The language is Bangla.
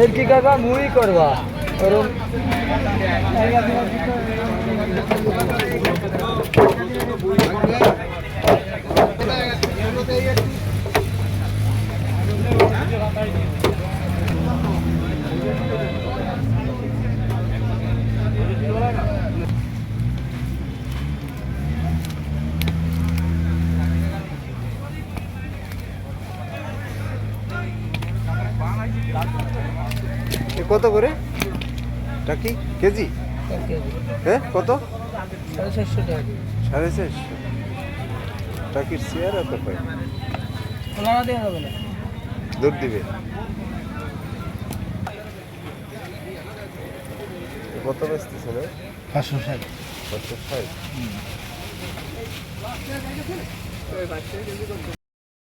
এর কি কাকা? মুড়ি করবা। ওরম কত করে? টাকি কেজি? হ্যাঁ কত? সাড়ে চারশো টাকির চেয়ার এত পাই দুধ দিবে। কত বেচতেছে না পাঁচশো ষাট। পাঁচশো ষাট।